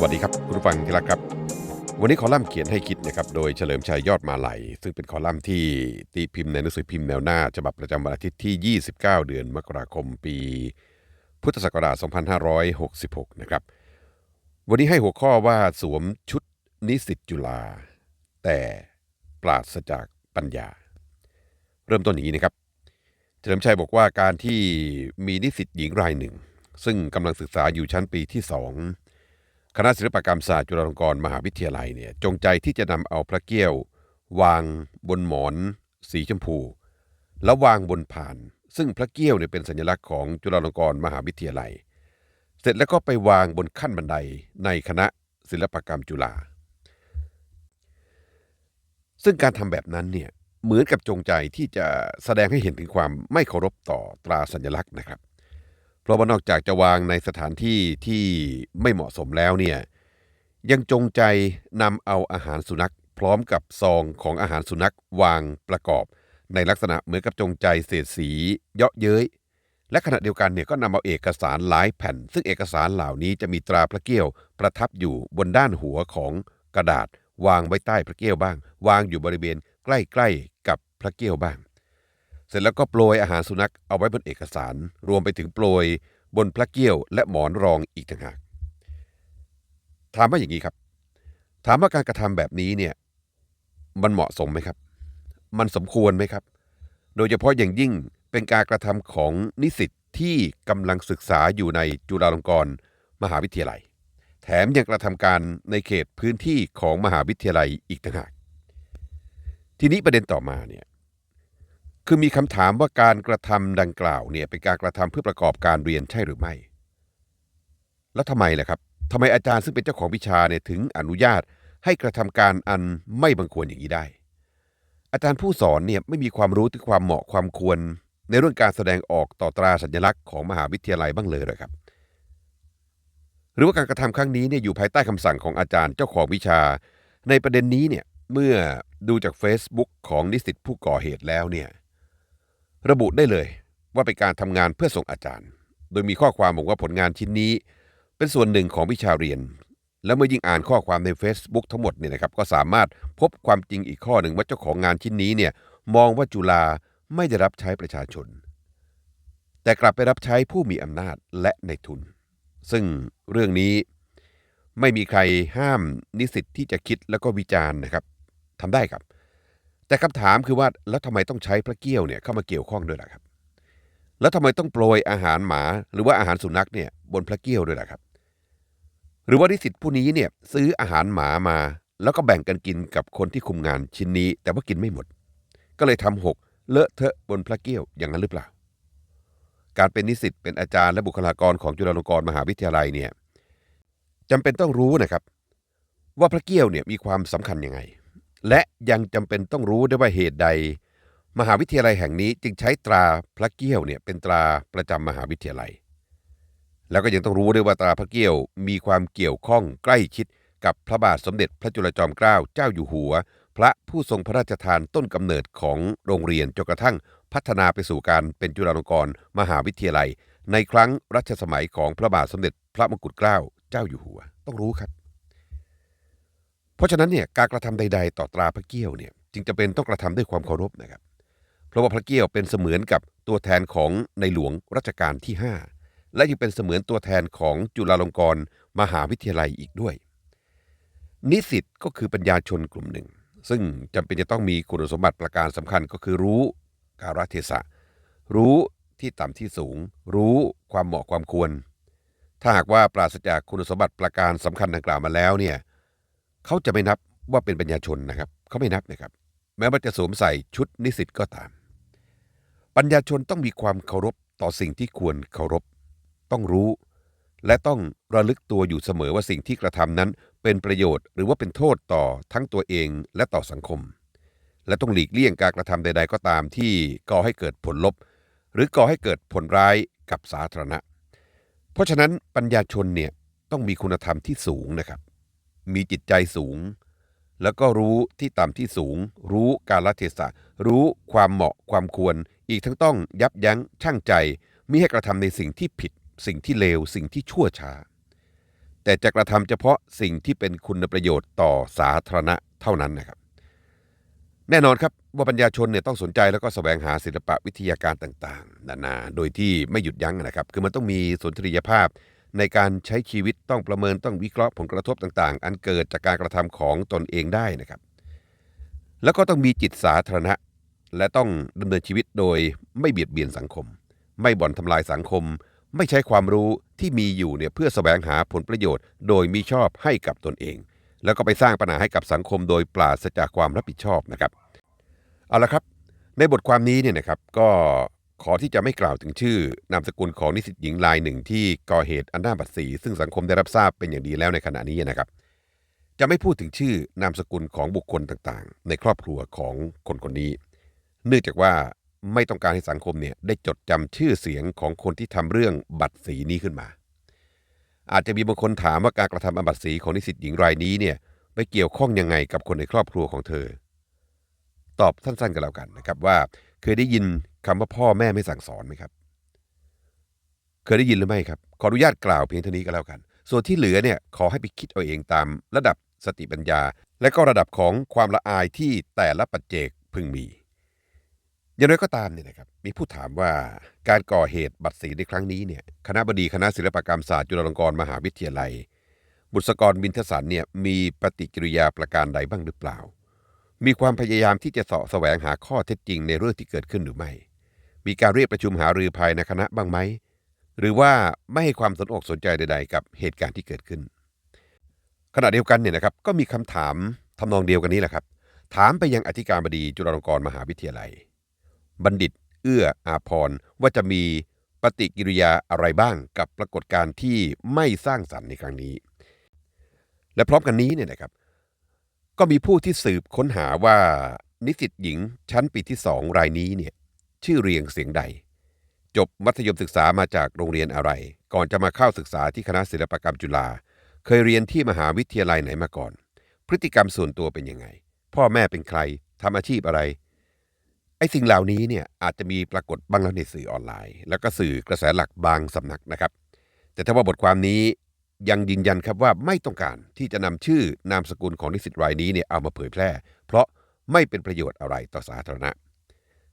สวัสดีครับคุณผู้ฟังที่รักครับ วันนี้คอลัมน์เขียนให้คิดนะครับโดยเฉลิมชัยยอดมาไหลซึ่งเป็นคอลัมน์ที่ตีพิมพ์ในหนังสือพิมพ์แนวหน้า ฉบับประจำวันอาทิตย์ที่ 29 เดือนมกราคมปี พุทธศักราช 2566 นะครับ วันนี้ให้หัวข้อว่าสวมชุดนิสิตจุฬาแต่ปราศจากปัญญา เริ่มต้นอย่างนี้นะครับ เฉลิมชัยบอกว่าการที่มีนิสิตหญิงรายหนึ่ง ซึ่งกำลังศึกษาอยู่ชั้นปีที่สอง คณะศิลปกรรมศาสตร์จุฬาลงกรณ์มหาวิทยาลัยเนี่ยจงใจที่จะนำเอาพระเกี้ยว วางบนหมอน สีชมพู แล้ววางบนผ่าน ซึ่งพระเกี้ยวเนี่ยเป็นสัญลักษณ์ของจุฬาลงกรณ์มหาวิทยาลัย เสร็จแล้วก็ไปวางบนขั้นบันไดในคณะศิลปกรรมจุฬาซึ่งการทำแบบนั้นเนี่ยเหมือนกับจงใจที่จะแสดงให้เห็นถึงความไม่เคารพต่อตราสัญลักษณ์นะครับ ราะว่านอกจากจะวางในสถานที่ที่ไม่เหมาะสมแล้วเนี่ยยังจงใจนำเอาอาหารสุนัข พร้อมกับซองของอาหารสุนัขวางประกอบ ในลักษณะเหมือนกับจงใจเสียดสี เยาะเย้ยและขณะเดียวกันเนี่ยก็นำเอาเอกสารหลายแผ่น ซึ่งเอกสารเหล่านี้จะมีตราพระเกี้ยวประทับอยู่บนด้านหัวของกระดาษ วางไว้ใต้พระเกี้ยวบ้าง วางอยู่บริเวณใกล้ๆกับพระเกี้ยวบ้าง เสร็จแล้วก็โปรยอาหารสุนัขเอาไว้บนเอกสาร รวมไปถึงโปรยบนพระเกี้ยวและหมอนรองอีกต่างหาก ถามว่าอย่างนี้ครับ ถามว่าการกระทำแบบนี้เนี่ย มันเหมาะสมไหมครับ มันสมควรไหมครับ โดยเฉพาะอย่างยิ่งเป็นการกระทำของนิสิตที่กำลังศึกษาอยู่ในจุฬาลงกรณ์มหาวิทยาลัย แถมยังกระทำการในเขตพื้นที่ของมหาวิทยาลัยอีกต่างหาก ทีนี้ประเด็นต่อมาเนี่ย คือมีคำถามว่าการกระทำดังกล่าวเนี่ยเป็นการกระทำเพื่อประกอบการเรียนใช่หรือไม่ แล้วทำไมล่ะครับทำไมอาจารย์ซึ่งเป็นเจ้าของวิชาเนี่ยถึงอนุญาตให้กระทำการอันไม่บังควรอย่างนี้ได้ อาจารย์ผู้สอนเนี่ยไม่มีความรู้ถึงความเหมาะความควร ในเรื่องการแสดงออกต่อตราสัญลักษณ์ของมหาวิทยาลัยบ้างเลยเหรอครับ หรือว่าการกระทำครั้งนี้เนี่ยอยู่ภายใต้คำสั่งของอาจารย์เจ้าของวิชา ในประเด็นนี้เนี่ยเมื่อดูจาก Facebook ของนิสิตผู้ก่อเหตุแล้วเนี่ย ระบุได้เลยว่าเป็นการทำงานเพื่อส่งอาจารย์ โดยมีข้อความบอกว่าผลงานชิ้นนี้ เป็นส่วนหนึ่งของวิชาเรียน แล้วเมื่อยิ่งอ่านข้อความใน Facebook ทั้งหมดเนี่ยนะครับก็สามารถพบความจริงอีกข้อหนึ่งว่าเจ้าของงานชิ้นนี้เนี่ยมองว่าจุฬาไม่ได้รับใช้ประชาชน แต่กลับไปรับใช้ผู้มีอำนาจและในทุน ซึ่งเรื่องนี้ไม่มีใครห้ามนิสิตที่จะคิดแล้วก็วิจารณ์นะครับทำได้ครับ แต่คำถามคือว่าแล้วทำไมต้องใช้พระเกี้ยวเนี่ยเข้ามาเกี่ยวข้องด้วยล่ะครับ แล้วทำไมต้องโปรยอาหารหมาหรือว่าอาหารสุนัขเนี่ยบนพระเกี้ยวด้วยล่ะครับ หรือว่านิสิตผู้นี้เนี่ยซื้ออาหารหมามา แล้วก็แบ่งกันกินกับคนที่คุมงานชิ้นนี้ แต่ว่ากินไม่หมด ก็เลยทำหกเลอะเทอะบนพระเกี้ยวอย่างนั้นหรือเปล่า การเป็นนิสิตเป็นอาจารย์และบุคลากรของจุฬาลงกรณ์มหาวิทยาลัยเนี่ยจำเป็นต้องรู้นะครับ ว่าพระเกี้ยวเนี่ยมีความสำคัญยังไง และยังจำเป็นต้องรู้ด้วยว่าเหตุใด มหาวิทยาลัยแห่งนี้จึงใช้ตราพระเกี้ยวเนี่ยเป็นตราประจำมหาวิทยาลัย แล้วก็ยังต้องรู้ด้วยว่าตราพระเกี้ยวมีความเกี่ยวข้องใกล้ชิดกับพระบาทสมเด็จพระจุลจอมเกล้าเจ้าอยู่หัว พระผู้ทรงพระราชทานต้นกำเนิดของโรงเรียนจนกระทั่งพัฒนาไปสู่การเป็นจุฬาลงกรณ์มหาวิทยาลัย ในครั้งรัชสมัยของพระบาทสมเด็จพระมงกุฎเกล้าเจ้าอยู่หัว ต้องรู้ครับ เพราะฉะนั้นเนี่ยการกระทำใด ๆ ต่อตราพระเกี้ยวเนี่ยจึงจะเป็นต้องกระทำด้วยความเคารพนะครับ เพราะว่าพระเกี้ยวเป็นเสมือนกับตัวแทนของในหลวงรัชกาลที่ 5 และยังเป็นเสมือนตัวแทนของจุฬาลงกรณ์มหาวิทยาลัยอีกด้วย นิสิตก็คือปัญญาชนกลุ่มหนึ่ง ซึ่งจำเป็นจะต้องมีคุณสมบัติประการสำคัญก็คือรู้กาลเทศะ รู้ที่ต่ำที่สูง รู้ความเหมาะความควร ถ้าหากว่าปราศจากคุณสมบัติประการสำคัญดังกล่าวมาแล้วเนี่ย เขาจะไม่นับว่าเป็นปัญญาชนนะครับเขาไม่นับนะครับ แม้ว่าจะสวมใส่ชุดนิสิตก็ตาม ปัญญาชนต้องมีความเคารพต่อสิ่งที่ควรเคารพ ต้องรู้ และต้องระลึกตัวอยู่เสมอว่าสิ่งที่กระทำนั้น เป็นประโยชน์หรือว่าเป็นโทษต่อทั้งตัวเองและต่อสังคม และต้องหลีกเลี่ยงการกระทำใด ๆ ก็ตามที่ก่อให้เกิดผลลบ หรือก่อให้เกิดผลร้ายกับสาธารณะ เพราะฉะนั้นปัญญาชนเนี่ยต้องมีคุณธรรมที่สูงนะครับ มีจิตใจสูง แล้วก็รู้ที่ต่ำที่สูง รู้กาลเทศะรู้ความเหมาะความควร อีกทั้งต้องยับยั้งชั่งใจมิให้กระทำในสิ่งที่ผิด สิ่งที่เลว สิ่งที่ชั่วช้า แต่จะกระทำเฉพาะสิ่งที่เป็นคุณประโยชน์ต่อสาธารณะเท่านั้นนะครับ แน่นอนครับว่าปัญญาชนเนี่ยต้องสนใจแล้วก็แสวงหาศิลปะวิทยาการต่าง ๆ นานา โดยที่ไม่หยุดยั้งนะครับ คือมันต้องมีสนทรียภาพ ในการใช้ชีวิตต้องประเมินต้องวิเคราะห์ผลกระทบต่างๆ อันเกิดจากการกระทำของตนเองได้นะครับ แล้วก็ต้องมีจิตสาธารณะ และต้องดำเนินชีวิตโดยไม่เบียดเบียนสังคม ไม่บ่อนทำลายสังคม ไม่ใช้ความรู้ที่มีอยู่เนี่ยเพื่อแสวงหาผลประโยชน์ โดยมีชอบให้กับตนเอง แล้วก็ไปสร้างปัญหาให้กับสังคม โดยปราศจากความรับผิดชอบนะครับเอาละครับ ในบทความนี้เนี่ยนะครับก็ ขอที่จะไม่กล่าวถึงชื่อนามสกุลของนิสิตหญิงรายหนึ่งที่ก่อเหตุอันน่าบัดสีซึ่งสังคมได้รับทราบเป็นอย่างดีแล้วในขณะนี้นะครับ จะไม่พูดถึงชื่อนามสกุลของบุคคลต่างๆ ในครอบครัวของคนคนนี้ เนื่องจากว่าไม่ต้องการให้สังคมเนี่ยได้จดจำชื่อเสียงของคนที่ทำเรื่องบัตรสีนี้ขึ้นมา อาจจะมีบางคนถามว่าการกระทำอันบัตรสีของนิสิตหญิงรายนี้เนี่ยไปเกี่ยวข้องยังไงกับคนในครอบครัวของเธอ ตอบสั้นๆกันแล้วกันนะครับว่า เคยได้ยินคำว่าพ่อแม่ไม่สั่งสอนไหมครับ เคยได้ยินหรือไม่ครับ ขออนุญาตกล่าวเพียงเท่านี้ก็แล้วกัน ส่วนที่เหลือเนี่ยขอให้ไปคิดเอาเองตามระดับสติปัญญา และก็ระดับของความละอายที่แต่ละปัจเจกพึงมี อย่างไรก็ตามเนี่ยนะครับ มีผู้ถามว่าการก่อเหตุบัตรสีในครั้งนี้เนี่ยคณะบดีคณะศิลปกรรมศาสตร์จุฬาลงกรณ์มหาวิทยาลัย บุษกรบินทสันเนี่ยมีปฏิกิริยาประการใดบ้างหรือเปล่า มีความพยายามที่จะเสาะแสวงหาข้อเท็จจริงในเรื่องที่เกิดขึ้นหรือไม่ มีการเรียกประชุมหารือภายในคณะบ้างไหม หรือว่าไม่ให้ความสนอกสนใจใด ๆ กับเหตุการณ์ที่เกิดขึ้น ขณะเดียวกันเนี่ยนะครับก็มีคำถามทำนองเดียวกันนี้แหละครับ ถามไปยังอธิการบดีจุฬาลงกรณ์มหาวิทยาลัย บัณฑิต เอื้ออาพรว่าจะมีปฏิกิริยาอะไรบ้างกับปรากฏการณ์ที่ไม่สร้างสรรค์ในครั้งนี้ และพร้อมกันนี้เนี่ยนะครับ ก็มีผู้ที่สืบค้นหาว่านิสิตหญิงชั้นปีที่สองรายนี้เนี่ยชื่อเรียงเสียงใด จบมัธยมศึกษามาจากโรงเรียนอะไร ก่อนจะมาเข้าศึกษาที่คณะศิลปกรรมจุฬาเคยเรียนที่มหาวิทยาลัยไหนมาก่อน พฤติกรรมส่วนตัวเป็นยังไง พ่อแม่เป็นใครทำอาชีพอะไรไอ้สิ่งเหล่านี้เนี่ยอาจจะมีปรากฏบ้างแล้วในสื่อออนไลน์ แล้วก็สื่อกระแสหลักบางสำนักนะครับ แต่ถ้าว่าบทความนี้ ยังยืนยันครับว่าไม่ต้องการที่จะนำชื่อนามสกุลของนิสิตรายนี้เนี่ยเอามาเผยแพร่ เพราะไม่เป็นประโยชน์อะไรต่อสาธารณะ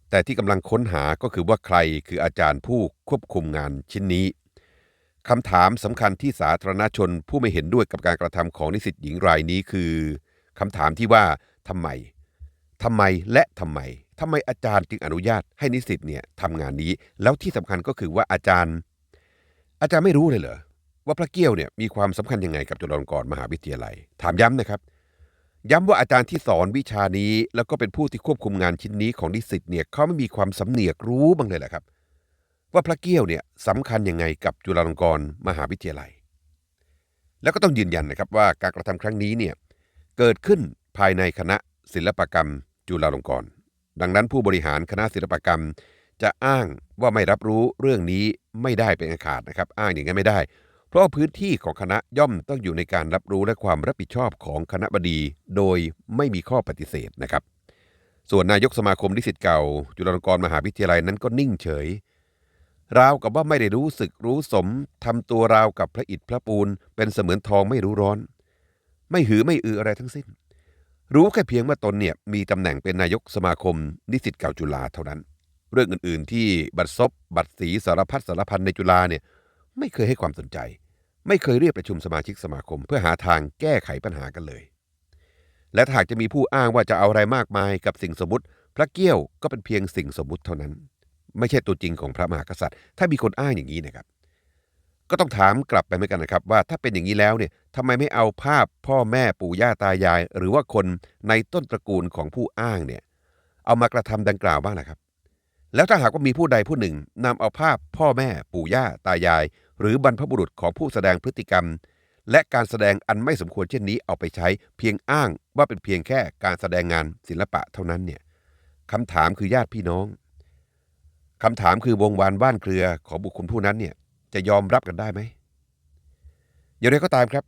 แต่ที่กำลังค้นหาก็คือว่าใครคืออาจารย์ผู้ควบคุมงานชิ้นนี้คำถามสำคัญที่สาธารณชนผู้ไม่เห็นด้วยกับการกระทำของนิสิตหญิงรายนี้คือคำถามที่ว่าทำไมทำไมและทำไมทำไมอาจารย์จึงอนุญาตให้นิสิตเนี่ยทำงานนี้ แล้วที่สำคัญก็คือว่าอาจารย์ อาจารย์ไม่รู้เลยเหรอ ว่าพระเกี้ยวเนี่ยมีความสำคัญยังไงกับจุฬาลงกรณ์มหาวิทยาลัย ถามย้ำนะครับ ย้ำว่าอาจารย์ที่สอนวิชานี้ แล้วก็เป็นผู้ที่ควบคุมงานชิ้นนี้ของนิสิตเนี่ยเขาไม่มีความสำเนียกรู้บ้างเลยแหละครับ ว่าพระเกี้ยวเนี่ยสำคัญยังไงกับจุฬาลงกรณ์มหาวิทยาลัย แล้วก็ต้องยืนยันนะครับว่าการกระทำครั้งนี้เนี่ยเกิดขึ้นภายในคณะศิลปกรรมจุฬาลงกรณ์ดังนั้นผู้บริหารคณะศิลปกรรม จะอ้างว่าไม่รับรู้เรื่องนี้ไม่ได้เป็นอันขาดนะครับ อ้างอย่างนั้นไม่ได้ เพราะพื้นที่ของคณะย่อมต้องอยู่ในการรับรู้และความรับผิดชอบของคณะบดี โดยไม่มีข้อปฏิเสธนะครับ ส่วนนายกสมาคมนิสิตเก่า จุฬาลงกรณ์มหาวิทยาลัยนั้นก็นิ่งเฉย ราวกับว่าไม่ได้รู้สึกรู้สมทำตัวราวกับพระอิฐพระปูน เป็นเสมือนทองไม่รู้ร้อน ไม่หือไม่อืออะไรทั้งสิ้น รู้แค่เพียงว่าตนเนี่ยมีตำแหน่งเป็นนายกสมาคม นิสิตเก่าจุฬาเท่านั้น เรื่องอื่นๆ ที่บัตรซบบัตรสีสารพัดสารพันในจุฬาเนี่ย ไม่เคยให้ความสนใจ ไม่เคยเรียกประชุมสมาชิกสมาคม เพื่อหาทางแก้ไขปัญหากันเลย และหากจะมีผู้อ้างว่าจะเอาอะไรมากมายกับสิ่งสมมติ พระเกี้ยวก็เป็นเพียงสิ่งสมมุติเท่านั้น ไม่ใช่ตัวจริงของพระมหากษัตริย์ ถ้ามีคนอ้างอย่างนี้นะครับ ก็ต้องถามกลับไปเหมือนกันนะครับ ว่าถ้าเป็นอย่างนี้แล้วเนี่ยทำไมไม่เอาภาพพ่อแม่ปู่ย่าตายาย หรือว่าคนในต้นตระกูลของผู้อ้างเนี่ยเอามากระทำดังกล่าวบ้างล่ะครับแล้วถ้าหากว่ามีผู้ใดผู้หนึ่งนำเอาภาพพ่อแม่ปู่ย่าตายาย หรือบรรพบุรุษของผู้แสดงพฤติกรรม และการแสดงอันไม่สมควรเช่นนี้เอาไปใช้เพียงอ้างว่าเป็นเพียงแค่การแสดงงานศิลปะเท่านั้นเนี่ยคำถามคือญาติพี่น้องคำถามคือวงวานบ้านเครือของบุคคลผู้นั้นเนี่ยจะยอมรับกันได้ไหมอย่างไรก็ตามครับ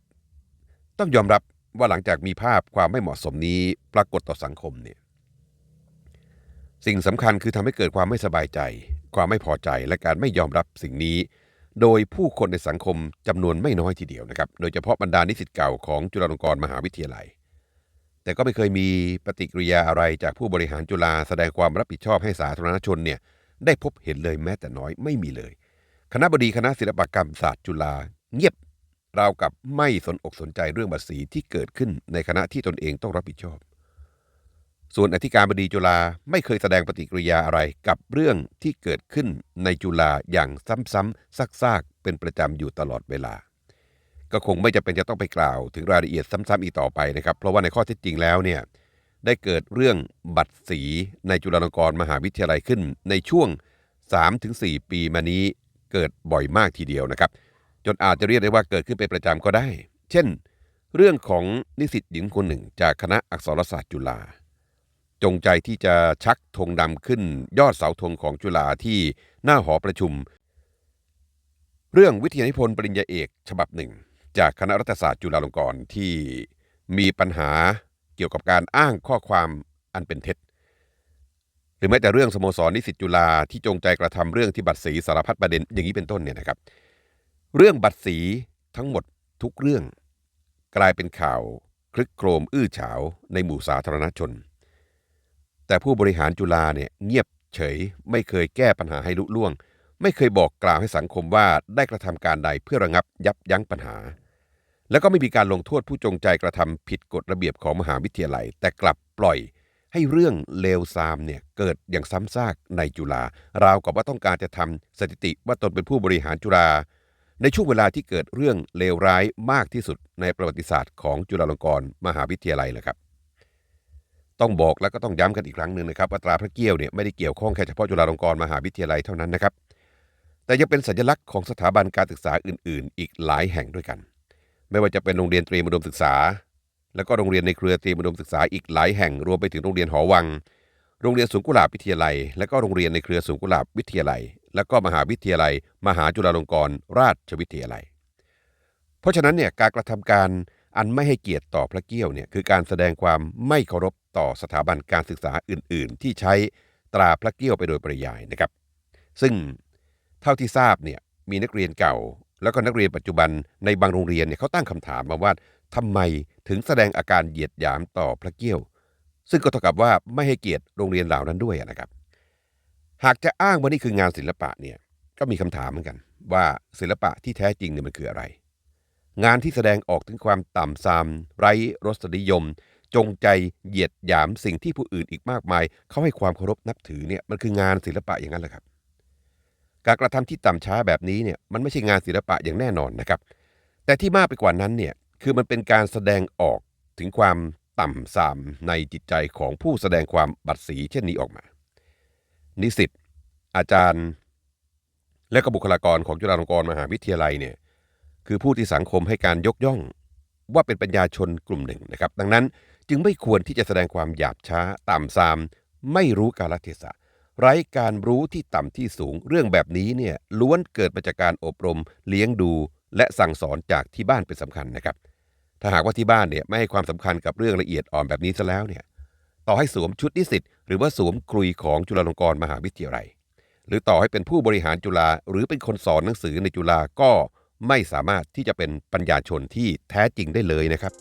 ต้องยอมรับว่าหลังจากมีภาพความไม่เหมาะสมนี้ปรากฏต่อสังคมเนี่ยสิ่งสำคัญคือทำให้เกิดความไม่สบายใจ ความไม่พอใจและการไม่ยอมรับสิ่งนี้ โดยผู้คนในสังคมจำนวนไม่น้อยทีเดียวนะครับ โดยเฉพาะบรรดานิสิตเก่าของจุฬาลงกรณ์มหาวิทยาลัย แต่ก็ไม่เคยมีปฏิกิริยาอะไรจากผู้บริหารจุฬาแสดงความรับผิดชอบให้สาธารณชนเนี่ยได้พบเห็นเลยแม้แต่น้อยไม่มีเลย คณะบดีคณะศิลปกรรมศาสตร์จุฬาเงียบราวกับไม่สนอกสนใจเรื่องบัตรสีที่เกิดขึ้นในคณะที่ตนเองต้องรับผิดชอบ ส่วนอธิการบดีจุฬาไม่เคยแสดงปฏิกิริยาอะไรกับเรื่องที่เกิดขึ้นในจุฬาอย่างซ้ำๆซักๆ เป็นประจำอยู่ตลอดเวลา ก็คงไม่จำเป็นจะต้องไปกล่าวถึงรายละเอียดซ้ำๆอีกต่อไปนะครับ เพราะว่าในข้อเท็จจริงแล้วเนี่ยได้เกิดเรื่องบัตรสีในจุฬาลงกรณ์มหาวิทยาลัยขึ้น ในช่วง 3-4 ปีมานี้เกิดบ่อยมากทีเดียวนะครับ จนอาจจะเรียกได้ว่าเกิดขึ้นเป็นประจำก็ได้ เช่น เรื่องของนิสิตหญิงคนหนึ่งจากคณะอักษรศาสตร์จุฬา จงใจที่จะชักธงดำขึ้นยอดเสาธงของจุฬาที่หน้าหอประชุม เรื่องวิทยานิพนธ์ปริญญาเอกฉบับหนึ่ง จากคณะรัฐศาสตร์จุฬาลงกรณ์ที่มีปัญหาเกี่ยวกับการอ้างข้อความอันเป็นเท็จ หรือแม้แต่เรื่องสโมสรนิสิตจุฬาที่จงใจกระทำเรื่องที่บัตรสีสารพัดประเด็นอย่างนี้เป็นต้นเนี่ยนะครับ เรื่องบัตรสีทั้งหมดทุกเรื่อง กลายเป็นข่าวคลึกโครมอื้อฉาวในหมู่สาธารณชน แต่ผู้บริหารจุฬาเนี่ยเงียบเฉย ไม่เคยแก้ปัญหาให้ลุล่วง ไม่เคยบอกกล่าวให้สังคมว่าได้กระทำการใดเพื่อระงับยับยั้งปัญหา แล้วก็ไม่มีการลงโทษผู้จงใจกระทำผิดกฎระเบียบของมหาวิทยาลัย แต่กลับปล่อยให้เรื่องเลวซามเนี่ยเกิดอย่างซ้ำซากในจุฬาราวกับว่าต้องการจะทำสถิติว่าตนเป็นผู้บริหารจุฬาในช่วงเวลาที่เกิดเรื่องเลวร้ายมากที่สุดในประวัติศาสตร์ของจุฬาลงกรณ์มหาวิทยาลัยเลยครับ ต้องบอกแล้วก็ต้องย้ำกันอีกครั้งหนึ่งนะครับว่าตราพระเกี้ยวเนี่ยไม่ได้เกี่ยวข้องแค่เฉพาะจุฬาลงกรณ์มหาวิทยาลัยเท่านั้นนะครับ แต่ยังเป็นสัญลักษณ์ของสถาบันการศึกษาอื่น ๆ อีกหลายแห่งด้วยกัน ไม่ว่าจะเป็นโรงเรียนเตรียมอุดมศึกษา แล้วก็โรงเรียนในเครือเตรียมอุดมศึกษาอีกหลายแห่งรวมไปถึงโรงเรียนหอวัง โรงเรียนสวนกุหลาบวิทยาลัย และก็โรงเรียนในเครือสวนกุหลาบวิทยาลัย แล้วก็มหาวิทยาลัย มหาจุฬาลงกรณราชวิทยาลัย เพราะฉะนั้นเนี่ยการกระทำการ อันไม่ให้เกียรติต่อพระเกี้ยวเนี่ยคือการแสดงความไม่เคารพต่อสถาบันการศึกษาอื่น ๆ ที่ใช้ตราพระเกี้ยวไปโดยปริยายนะครับ ซึ่งเท่าที่ทราบเนี่ยมีนักเรียนเก่า แล้วก็นักเรียนปัจจุบันในบางโรงเรียนเนี่ยเขาตั้งคำถามมาว่าทำไมถึงแสดงอาการเหยียดหยามต่อพระเกี้ยว ซึ่งก็เท่ากับว่าไม่ให้เกียรติโรงเรียนเหล่านั้นด้วยนะครับ หากจะอ้างว่านี่คืองานศิลปะเนี่ยก็มีคำถามเหมือนกัน ว่าศิลปะที่แท้จริงเนี่ยมันคืออะไร งานที่แสดงออกถึงความต่ำทราม ไร้รสนิยม จงใจเหยียดหยามสิ่งที่ผู้อื่นอีกมากมาย เขาให้ความเคารพนับถือเนี่ยมันคืองานศิลปะอย่างนั้นแหละครับ การกระทำที่ต่ำช้าแบบนี้เนี่ยมันไม่ใช่งานศิลปะอย่างแน่นอนนะครับ แต่ที่มากไปกว่านั้นเนี่ยคือมันเป็นการแสดงออกถึงความต่ำทรามในจิตใจของผู้แสดงความบัดสีเช่นนี้ออกมา นิสิตอาจารย์ และก็บุคลากรของจุฬาลงกรณ์มหาวิทยาลัยเนี่ย คือผู้ที่สังคมให้การยกย่อง ว่าเป็นปัญญาชนกลุ่มหนึ่งนะครับ ดังนั้นจึงไม่ควรที่จะแสดงความหยาบช้าต่ำทราม ไม่รู้กาลเทศะ ไร้การรู้ที่ต่ำที่สูงเรื่องแบบนี้เนี่ยล้วนเกิดมาจากการอบรม เลี้ยงดู และสั่งสอนจากที่บ้านเป็นสำคัญนะครับ ถ้าหากว่าที่บ้านเนี่ยไม่ให้ความสำคัญกับเรื่องละเอียดอ่อนแบบนี้ซะแล้วเนี่ยต่อให้สวมชุดนิสิตหรือว่าสวมครุยของจุฬาลงกรณ์มหาวิทยาลัย หรือต่อให้เป็นผู้บริหารจุฬาหรือเป็นคนสอนหนังสือในจุฬาก็ ไม่สามารถที่จะเป็นปัญญาชนที่แท้จริงได้เลยนะครับ